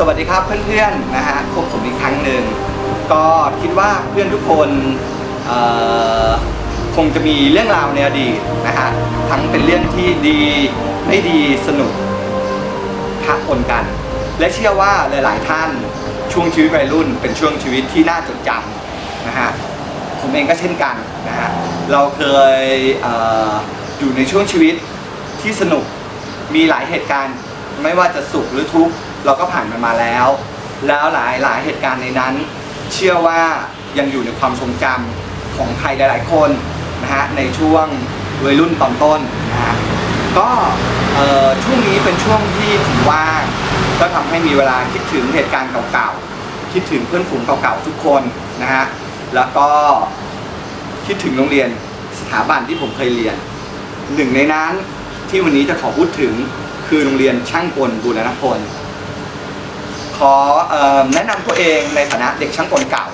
สวัสดีครับเพื่อนๆนะฮะพบผมอีกครั้งหนึ่งก็คิดว่าเพื่อนทุกคนคงจะมีเรื่องราวในอดีตนะฮะทั้งเป็นเรื่องที่ดีไม่ดีสนุกพะปนกัน และเชื่อว่าหลายๆท่านช่วงชีวิตวัยรุ่น เป็นช่วงชีวิตที่น่าจดจำนะฮะผมเองก็เช่นกันนะฮะเราเคยเอออยู่ในช่วงชีวิตที่สนุกมีหลายเหตุการณ์ไม่ว่าจะสุขหรือทุกข์ เราก็ผ่านมันมาแล้ว แล้วหลายหลายเหตุการณ์ในนั้น เชื่อว่ายังอยู่ในความทรงจำของใครหลาย ๆ คนนะฮะในช่วงวัยรุ่นตอนต้นนะฮะก็ช่วงนี้เป็นช่วงที่ผมว่างก็ทำให้มีเวลาคิดถึงเหตุการณ์เก่าๆ คิดถึงเพื่อนฝูงเก่าๆทุกคนนะฮะ แล้วก็คิดถึงโรงเรียนสถาบันที่ผมเคยเรียน หนึ่งในนั้นที่วันนี้จะขอพูดถึงคือโรงเรียนช่างกลบูรณพล ขออแนะนำตัวเองในฐานะเด็กช่างกลเก่า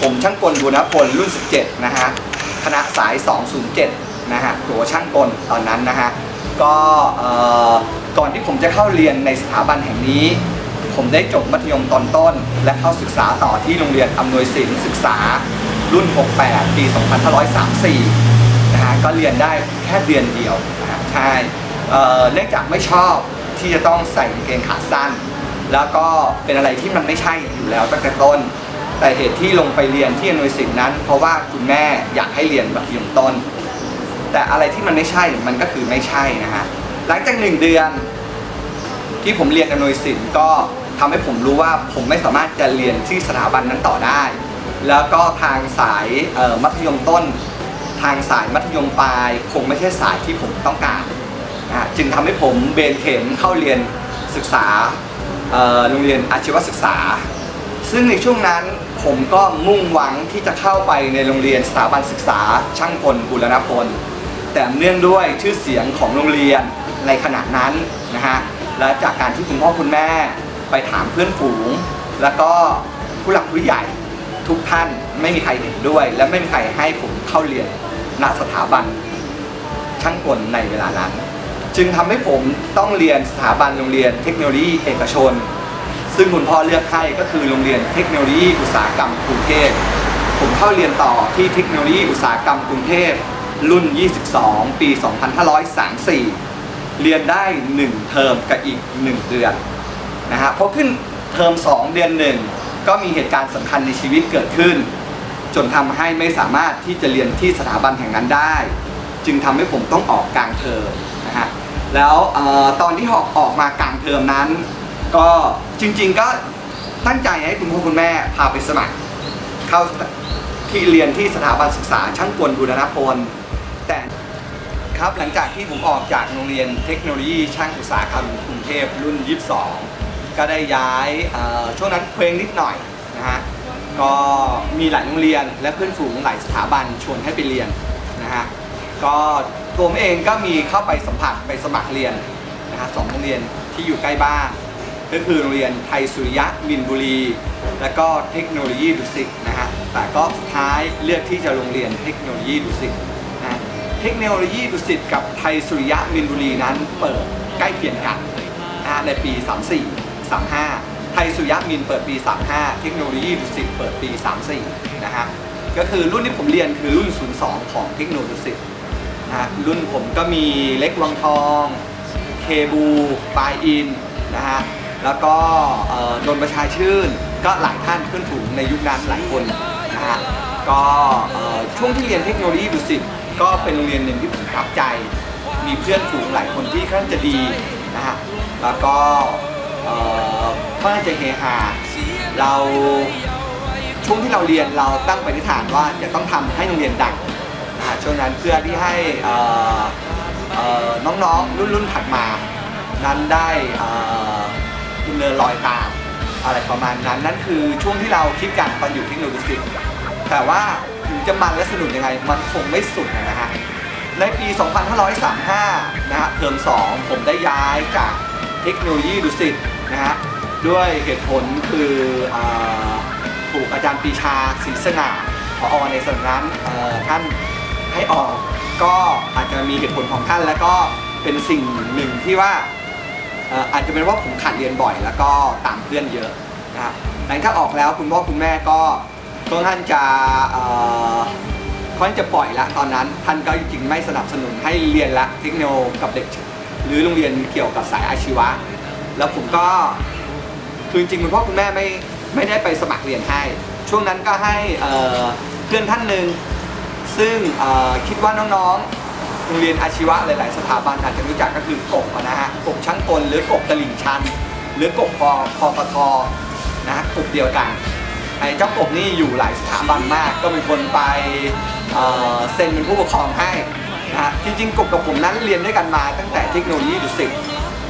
ผมช่างกลบูรณพลรุ่น 17 นะฮะ คณะสาย 207 นะฮะตัวช่างกลตอนนั้นนะฮะ ก็ก่อนที่ผมจะเข้าเรียนในสถาบันแห่งนี้ ผมได้จบมัธยมตอนต้น และเข้าศึกษาต่อที่โรงเรียนอำนวยสินศึกษารุ่น 68 ปี 2534 นะฮะ ก็เรียนได้แค่เดือนเดียวนะฮะใช่เอ่อเนื่องจากไม่ชอบที่จะต้องใส่กางเกงขาสั้น แล้วก็เป็นอะไรที่มันไม่ใช่อยู่แล้วตั้งแต่ต้น แต่เหตุที่ลงไปเรียนที่อนวยสินนั้น เพราะว่าคุณแม่อยากให้เรียนมัธยมต้น แต่อะไรที่มันไม่ใช่มันก็คือไม่ใช่นะฮะหลังจากหนึ่งเดือน ที่ผมเรียนอนวยสินก็ทำให้ผมรู้ว่าผมไม่สามารถจะเรียนที่สถาบันนั้นต่อได้ แล้วก็ทางสายออมัธยมต้น ทางสายมัธยมปลาย คงไม่ใช่สายที่ผมต้องการ จึงทำให้ผมเบนเข็มเข้าเรียนศึกษา เอ่อโรงเรียนอาชีวศึกษา ซึ่งในช่วงนั้นผมก็มุ่งหวังที่จะเข้าไปในโรงเรียนสถาบันศึกษา ช่างกลบุรณพล แต่เนื่องด้วยชื่อเสียงของโรงเรียนในขณะนั้นนะฮะและจากการที่คุณพ่อคุณแม่ไปถามเพื่อนฝูง แล้วก็ผู้หลักผู้ใหญ่ทุกท่านไม่มีใครเห็นด้วย และไม่มีใครให้ผมเข้าเรียนณสถาบันช่างกลในเวลานั้น จึงทำให้ผมต้องเรียนสถาบันโรงเรียนเทคโนโลยีเอกชน ซึ่งคุณพ่อเลือกให้ก็คือโรงเรียนเทคโนโลยีอุตสาหกรรมกรุงเทพผมเข้าเรียนต่อที่เทคโนโลยีอุตสาหกรรมกรุงเทพรุ่น 22 ปี 2534 เรียนได้ 1 เทอมกับอีก 1 เดือนนะฮะพอขึ้นเทอม 2 เดือน 1 ก็มีเหตุการณ์สำคัญในชีวิตเกิดขึ้น จนทำให้ไม่สามารถที่จะเรียนที่สถาบันแห่งนั้นได้ จึงทำให้ผมต้องออกกลางเทอม แล้วเออตอนที่ออกออกมากลางเทอมนั้น ก็จริง ๆก็ตั้งใจให้คุณพ่อคุณแม่พาไปสมัคร เข้าที่เรียนที่สถาบันศึกษาช่างกลบุรณพล แต่ครับหลังจากที่ผมออกจากโรงเรียนเทคโนโลยีช่างอุตสาหกรรมกรุงเทพรุ่น 22 ก็ได้ย้ายช่วงนั้นเคว้งนิดหน่อยนะฮะก็มีหลายโรงเรียนและเพื่อนฝูงหลายสถาบันชวนให้ไปเรียนนะฮะ ก็ตัวผมเองก็มีเข้าไปสัมผัสไปสมัครเรียนนะฮะสองโรงเรียนที่อยู่ใกล้บ้านก็คือโรงเรียนไทยสุริยะมินบุรี และก็เทคโนโลยีดุสิตนะฮะแต่ก็สุดท้ายเลือกที่จะโรงเรียนเทคโนโลยีดุสิตนะเทคโนโลยีดุสิตกับไทยสุริยะมินบุรีนั้นเปิดใกล้เคียงกันนะฮะในปี 34 35 ไทยสุริยะมินเปิดปี 35 เทคโนโลยีดุสิตเปิดปี 34 นะฮะก็คือรุ่นที่ผมเรียนคือรุ่น 02 ของเทคโนโลยีดุสิต ฮะรุ่นผมก็มีเล็กวังทอง เคบูปายอินนะฮะแล้วก็นนประชาชื่น ก็หลายท่านเพื่อนฝูงในยุคนั้นหลายคนนะฮะก็ช่วงที่เรียนเทคโนโลยีดุสิตก็เป็นโรงเรียนหนึ่งที่ผมประทับใจ มีเพื่อนฝูงหลายคนที่ค่อนจะดีนะฮะแล้วก็เอ่อค่อนข้างจะเฮฮาเราช่วงที่เราเรียนเราตั้งปณิธานว่าจะต้องทำให้โรงเรียนดัง ช่วงนั้นเพื่อที่ให้น้องๆรุ่นรุ่นถัดมา นั้นได้เอ่อดำเนินรอยตามอะไรประมาณนั้นนั่นคือช่วงที่เราคิดกันตอนอยู่เทคโนโลยีแต่ว่าถึงจะมันและสนุกยังไง มันคงไม่สุดนะฮะในปี 2535 นะฮะเทอม2 ผมได้ย้ายจากเทคโนโลยีดุสิตนะฮะด้วยเหตุผลคืออถูกอาจารย์ปีชาศรีสง่าพออในสำนักนั้นท่าน ให้ออก ก็อาจจะมีเหตุผลของท่าน แล้วก็เป็นสิ่งหนึ่งที่ว่าเอ่ออาจจะเป็นว่าผมขาดเรียนบ่อย แล้วก็ตามเพื่อนเยอะนะครับหลังจาออกแล้วคุณพ่อคุณแม่ก็ค่อนข้างจะเอ่อค่อนข้างจะปล่อยละตอนนั้นท่านก็จริงๆไม่สนับสนุนให้เรียนละเทคโนโลยีกับเด็ก หรือโรงเรียนเกี่ยวกับสายอาชีวะ แล้วผมก็ คือจริงๆคุณพ่อคุณแม่ไม่ไม่ได้ไปสมัครเรียนให้ ช่วงนั้นก็ให้เอ่อเพื่อนท่านหนึ่ง ซึ่งคิดว่าน้องๆ โรงเรียนอาชีวะหลาย ๆ สถาบันอาจจะรู้จักก็คือกบนะฮะกบช่างกลหรือกบตลิ่งชัน หรือกบพอพอปทนะฮะกบเดียวกันไอ้เจ้ากบนี่อยู่หลายสถาบันมาก ก็เป็นคนไปเซ็นเป็นผู้ปกครองให้นะฮะจริงๆกบกับผมนั้นเรียนด้วยกันมาตั้งแต่เทคโนโลยีดุสิต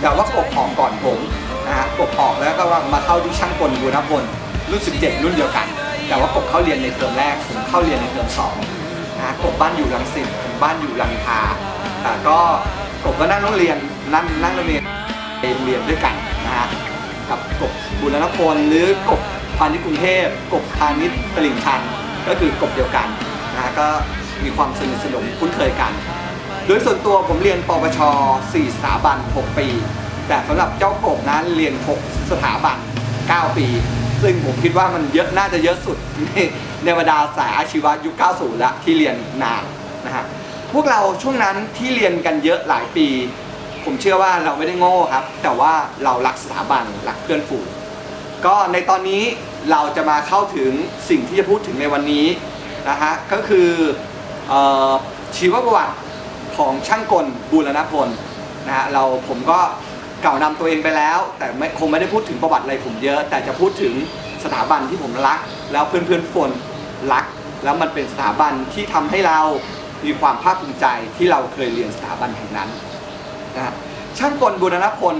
แต่ว่ากบออกก่อนผมนะฮะกบออกแล้วก็มาเข้าที่ช่างกลบูรพลรุ่น 17 รุ่นเดียวกัน แต่ว่ากบเข้าเรียนในเทอมแรกผมเข้าเรียนในเทอมสอง นะกบบ้านอยู่รังสิตผมบ้านอยู่ลำพาแต่ก็กบก็นั่งโรงเรียนนั่งนั่งโรงเรียนโรงเรียนด้วยกันนะฮะกับกบบูรณพลหรือกบพาณิชย์กรุงเทพกบพาณิชย์ตลิ่งชัน ก็คือกบเดียวกันนะฮะก็มีความสนิทสนมคุ้นเคยกัน โดยส่วนตัวผมเรียนปปช4 สถาบัน 6 ปี แต่สำหรับเจ้ากบนั้นเรียน 6 สถาบัน 9 ปี ซึ่งผมคิดว่ามันเยอะน่าจะเยอะสุด ในบรรดาสายอาชีวะยุค 90 ละที่เรียนนานนะฮะพวกเราช่วงนั้นที่เรียนกันเยอะหลายปี ผมเชื่อว่าเราไม่ได้โง่ครับ แต่ว่าเรารักสถาบันรักเพื่อนฝูงก็ในตอนนี้เราจะมาเข้าถึงสิ่งที่จะพูดถึงในวันนี้นะฮะก็คือออชีวประวัติของช่างกลบูรณพลนะฮะเราผมก็กล่าวนำตัวเองไปแล้ว แต่ไม่คงไม่ได้พูดถึงประวัติอะไรผมเยอะ แต่จะพูดถึงสถาบันที่ผมรัก แล้วเพื่อนเพื่อนๆฝน รัก แล้วมันเป็นสถาบันที่ทำให้เรามีความภาคภูมิใจที่เราเคยเรียนสถาบันแห่งนั้นนะฮะช่างกลบูรณพล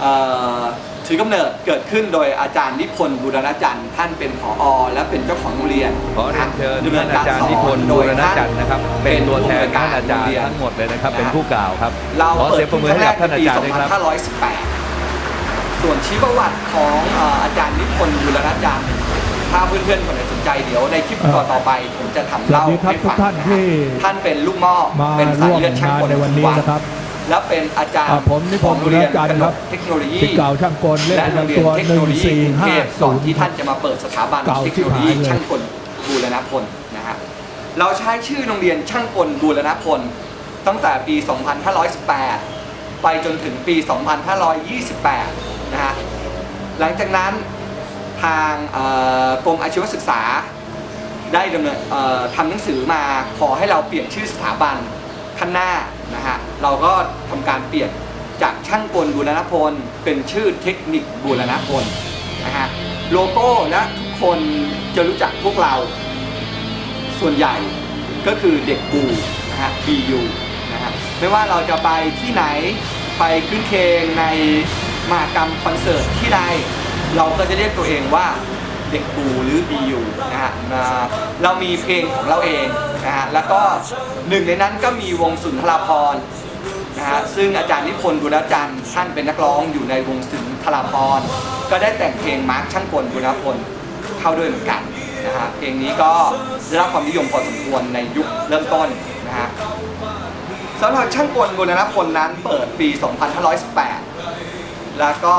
เอ่อถือกำเนิดเกิดขึ้นโดยอาจารย์นิพนธ์บูรณจันทร์ท่านเป็นผอ และเป็นเจ้าของโรงเรียนขอเรียนเชิญดำเนิท่านนอาการจารสย์อนิพนนธ์โดบูยรณท่านจันทร์นะครับ เป็นตัวแทนท่านอาจารย์ทั้งหมดเลยนะครับ เป็นผู้กล่าวครับเราขอเปิเสีดยงปรบมือให้กับท่านอาจารย์ด้วยครับปี2518 ส่วนชีวประวัติของเอ่ออาจารย์นิพนธ์บูรณจันทร์ ถ้าเพื่อนๆคนไหนสนใจเดี๋ยวในคลิปต่อต่อๆไปผมจะทำเล่าสวัสดีครับให้ฟังทุกท่านที่ท่านเป็นลูกหม้อมาเป็นสายร่วมเลือดช่างงานกลในวันนี้นะครับ และเป็นอาจารย์อ่าผมนิพนธ์ของโรงเรียนบุรณจันทร์กนครักบเทคโนโลยีสิทธิ์เก่าช่างกลเลขและประโรงเรียนจำตัวเทคหโนนึ่งโลยีสี่กรุงห้าเทพก่อนศูนย์ที่ท่านจะมาเปิดสถาบันเก่าเทคชิโนบโลหายยีเลยช่างกลบูรณพลนะฮะเราใช้ชื่อโรงเรียนช่างกลบูรณพลตั้งแต่ปี 2518 ไปจนถึงปี 2528 นะฮะ หลังจากนั้นทางเอ่อ กรมอาชีวศึกษา ได้ดำเนินทำหนังสือมาขอให้เราเปลี่ยนชื่อสถาบันข้างหน้านะฮะเราก็ทำการเปลี่ยนจากช่างกลบูรณพล เป็นชื่อเทคนิคบูรณพลนะฮะโลโก้และทุกคนจะรู้จักพวกเราส่วนใหญ่ก็คือเด็กบูนะฮะ BU นะฮะไม่ว่าเราจะไปที่ไหนไปขึ้นเคงในมหากรรมคอนเสิร์ตที่ใดเราก็จะเรียกตัวเองว่า เด็กบูหรือ BU นะฮะอ่าเรามีเพลงของเราเองนะฮะแล้วก็หนึ่งในนั้นก็มีวงสุนทราภรนะฮะซึ่งอาจารย์นิพนธ์บุรจันทร์ท่านเป็นนักร้องอยู่ในวงสุนทราภรก็ได้แต่งเพลงมาร์คช่างกลบุรพลเข้าด้วยเหมือนกันนะฮะเพลงนี้ก็ได้รับความนิยมพอสมควรในยุคเริ่มต้นนะฮะสำหรับช่างกลบุรณพลนั้นเปิดปี 2518 แล้วก็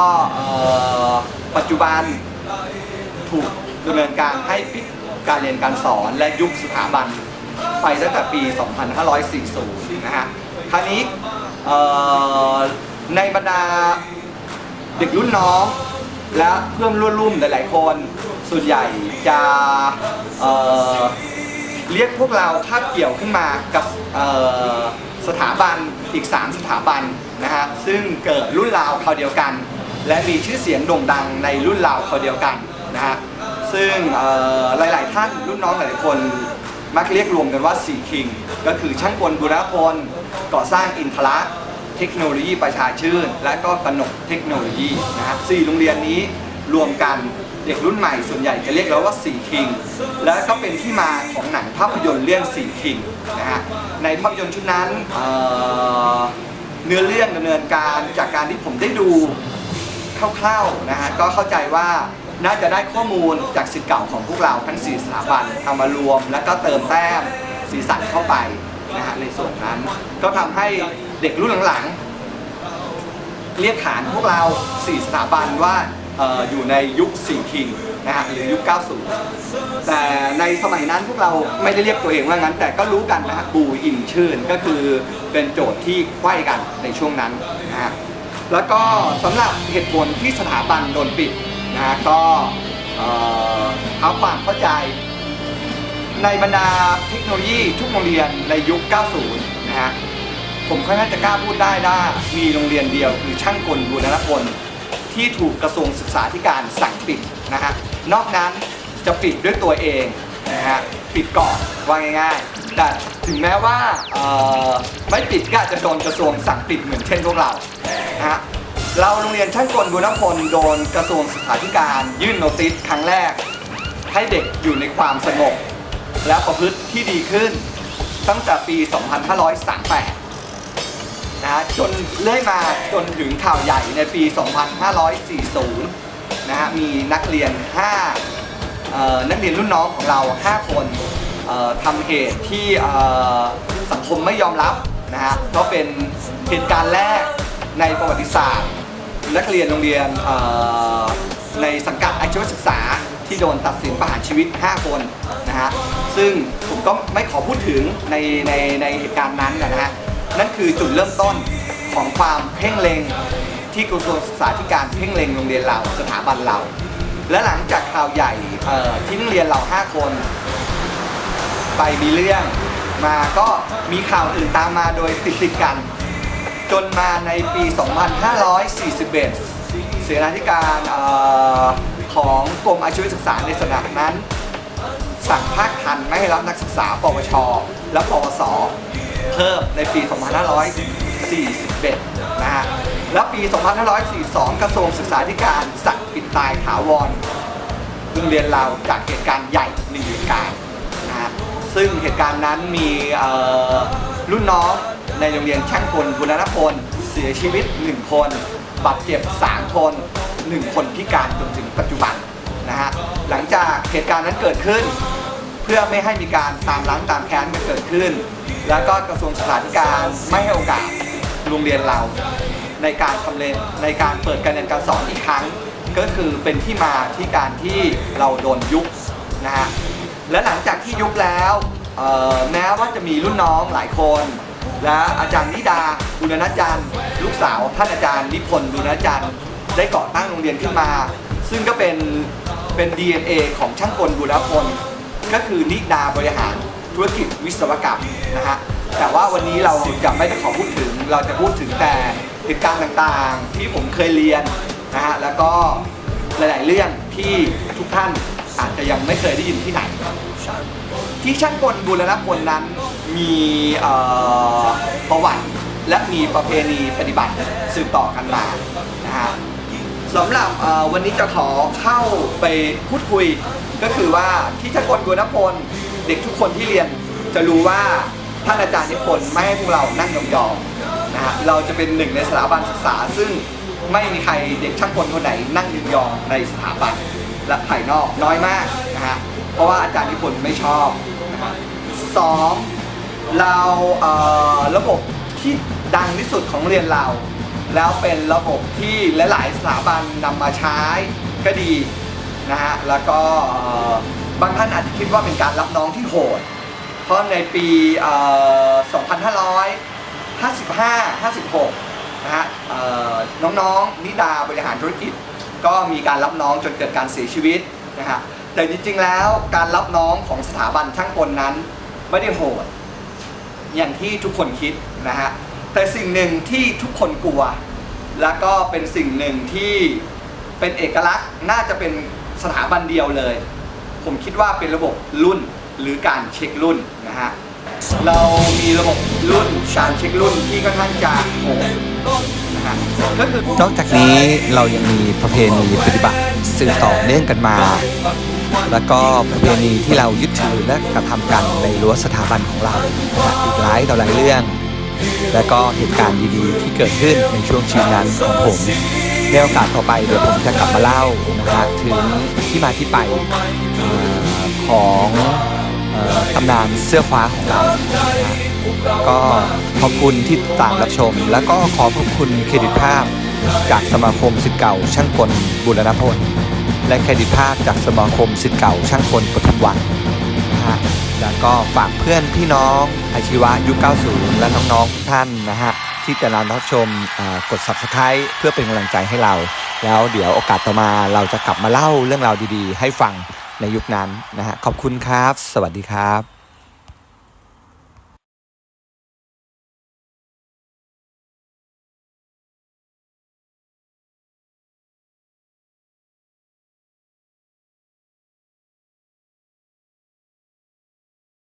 ปัจจุบัน ถูกดำเนินการให้ปิดการเรียนการสอนและยุบสถาบันไปตั้งแต่ปี 2540 นะฮะคราวนี้ในบรรดาเด็กรุ่นน้องและเพื่อนร่วมรุ่นหลายๆคน ส่วนใหญ่จะเเรียกพวกเราคาบเกี่ยวขึ้นมากับสถาบันอีก 3 สถาบันนะฮะซึ่งเกิดรุ่นราวคราเดียวกัน และมีชื่อเสียงโด่งดังในรุ่นราวคราเดียวกัน นะฮะซึ่งหลายๆท่านรุ่นน้องหลายๆคนมักเรียกรวมกันว่าสี่คิงก็คือช่างกลบุรพลก่อสร้างอินทระเทคโนโลยีประชาชื่น และก็กนกเทคโนโลยีนะครับสี่โรงเรียนนี้รวมกันเด็กรุ่นใหม่ส่วนใหญ่จะเรียกเราว่าสี่คิง และก็เป็นที่มาของหนังภาพยนตร์เรื่องสี่คิงนะฮะในภาพยนตร์ชุดนั้นเเนื้อเรื่องดำเนินการจากการที่ผมได้ดูคร่าวๆนะฮะก็เข้าใจว่า น่าจะได้ข้อมูลจากสิทธิ์เก่าของพวกเราทั้ง 4 สถาบันเอามารวม แล้วก็เติมแต้มสีสันเข้าไปนะฮะในส่วนนั้น ก็ทำให้เด็กรุ่นหลังๆ เรียกขานพวกเรา 4 สถาบันว่าอออยู่ในยุคสี่คิงนะฮะหรือยุค 90 แต่ในสมัยนั้นพวกเราไม่ได้เรียกตัวเองว่างั้น แต่ก็รู้กันนะฮะบูอินชื่นก็คือเป็นโจทย์ที่ไขว้กันในช่วงนั้นนะฮะแล้วก็สำหรับเหตุผลที่สถาบันโดนปิด ฮะก็เอ่อเอาความเข้าใจ ในบรรดาเทคโนโลยีทุกโรงเรียนในยุค 90 นะฮะ ผมค่อนข้างจะกล้าพูดได้ว่ามีโรงเรียนเดียวคือช่างกลบุรณพลที่ถูกกระทรวงศึกษาธิการสั่งปิดนะฮะ นอกนั้นจะปิดด้วยตัวเองนะฮะ ปิดก่อนว่าง่ายๆ แต่ถึงแม้ว่าเอ่อไม่ปิดก็อาจจะโดนกระทรวงสั่งปิดเหมือนเช่นพวกเรานะฮะ เราโรงเรียนช่างกลบุรพลโดนกระทรวงศึกษาธิการยื่นโนติสครั้งแรก ให้เด็กอยู่ในความสงบ และประพฤติที่ดีขึ้น ตั้งแต่ปี 2538 นะฮะจนเลื่อยมาจนถึงข่าวใหญ่ในปี 2540 นะฮะมีนักเรียน 5 นักเรียนรุ่นน้องของเรา 5 คนทำเหตุที่สังคมไม่ยอมรับนะฮะก็เป็นเหตุการณ์แรกในประวัติศาสตร์ นักเรียนโรงเรียนในสังกัดอาชีวศึกษาที่โดนตัดสินประหารชีวิต 5 คนนะฮะซึ่งผมก็ไม่ขอพูดถึงในในในเหตุการณ์นั้นนะฮะนั่นคือจุดเริ่มต้นของความเพ่งเล็งที่กระทรวงศึกษาธิการเพ่งเล็งโรงเรียนเราสถาบันเรา และหลังจากข่าวใหญ่ที่โรงเรียนเรา 5 คน ไปมีเรื่องมาก็มีข่าวอื่นตามมาโดยติดติดกัน จนมาในปี 2541เสนาธิการเออของกรมอาชีวศึกษาในสถานนั้น สั่งภาคทันไม่ให้รับนักศึกษา ปวช และปวส เพิ่มในปี 2541 นะฮะ แล้วปี 2542 กระทรวงศึกษาธิการสั่งปิดตายถาวรโรงเรียนเราจากเหตุการณ์ใหญ่หนึ่งเหตุการณ์นะฮะซึ่งเหตุการณ์นั้นมีรุ่นน้อง ในโรงเรียนช่างกลบุรณพล เสียชีวิต 1 คน บาดเจ็บ 3 คน 1 คนพิการจนถึงปัจจุบันนะฮะหลังจากเหตุการณ์นั้นเกิดขึ้น เพื่อไม่ให้มีการตามล้างตามแค้นกันเกิดขึ้น แล้วก็กระทรวงศึกษาธิการไม่ให้โอกาสโรงเรียนเรา ในการทำเลนในการเปิดการเรียนการสอนอีกครั้ง ก็คือเป็นที่มาที่การที่เราโดนยุบนะฮะและหลังจากที่ยุบแล้วแม้ว่าจะมีรุ่นน้องหลายคน และอาจารย์นิดาบุรณจันทร์ลูกสาวท่านอาจารย์นิพนธ์บุรณจันทร์ได้ก่อตั้งโรงเรียนขึ้นมา ซึ่งก็เป็นเป็น DNA ของช่างกลบุรณพลก็คือนิดาบริหารธุรกิจวิศวกรรมนะฮะแต่ว่าวันนี้เราจะไม่ได้ขอพูดถึง เราจะพูดถึงแต่เหตุการณ์ต่างๆ ที่ผมเคยเรียนนะฮะแล้วก็หลายๆเรื่องที่ทุกท่านอาจจะยังไม่เคยได้ยินที่ไหน ที่ช่างกลบุรณพลนั้นมีประวัติและมีประเพณีปฏิบัติสืบต่อกันมานะฮะสำหรับวันนี้จะขอเข้าไปพูดคุย ก็คือว่าที่ชกลกุณพลเด็กทุกคนที่เรียนจะรู้ว่าท่านอาจารย์นิพนธ์ไม่ให้พวกเรานั่งยองๆนะฮะเราจะเป็นหนึ่งในสถาบันศึกษา ซึ่งไม่มีใครเด็กช่างกลคนไหนนั่งยองๆในสถาบันและภายนอกน้อยมากนะฮะเพราะว่าอาจารย์นิพนธ์ไม่ชอบ สองเราเอ่อระบบที่ดังที่สุดของเรียนเรา แล้วเป็นระบบที่หลายๆสถาบันนำมาใช้ก็ดีนะฮะแล้วก็เอ่อบางท่านอาจจะคิดว่าเป็นการรับน้องที่โหด เพราะในปีเอ่อ2555 56นะฮะเอ่อน้องๆนิดาบริหารธุรกิจ ก็มีการรับน้องจนเกิดการเสียชีวิตนะฮะ แต่จริงๆแล้วการรับน้องของสถาบันช่างกลนั้น ไม่ได้โหด อย่างที่ทุกคนคิดนะฮะแต่สิ่งหนึ่งที่ทุกคนกลัว แล้วก็เป็นสิ่งหนึ่งที่เป็นเอกลักษณ์น่าจะเป็นสถาบันเดียวเลย ผมคิดว่าเป็นระบบรุ่นหรือการเช็ครุ่นนะฮะเรามีระบบรุ่นการเช็ครุ่นที่ค่อนข้างจะโหด นะฮะก็คือนอกจากนี้เรายังมีประเพณีปฏิบัติสืบต่อเนื่องกันมา แล้วก็ประเพณีที่เรายึดถือและกระทำกันในรั้วสถาบันของเราอีกหลายต่อหลายเรื่อง และก็เหตุการณ์ดีๆ ที่เกิดขึ้นในช่วงชีวิตนั้นของผมในโอกาสต่อไปเดี๋ยวผมจะกลับมาเล่านะฮะถึงที่มาที่ไปอของอตำนานเสื้อฟ้าของเรานะ ก็ขอบคุณที่ตามรับชม แล้วก็ขอขอบคุณเครดิตภาพ จากสมาคมสิทธิ์เก่า ช่างกลบุรณพลและเครดิตภาพจากสมาคมสิทธิ์เก่า ช่างกลปทุมวันนะฮะแล้วก็ฝากเพื่อนพี่น้องอาชีวะยุค 90 และน้องๆทุกท่านนะฮะที่จะรับชมกด subscribe เพื่อเป็นกำลังใจให้เรา แล้วเดี๋ยวโอกาสต่อมาเราจะกลับมาเล่าเรื่องราวดีๆ ให้ฟังในยุคนั้นนะฮะขอบคุณครับ สวัสดีครับ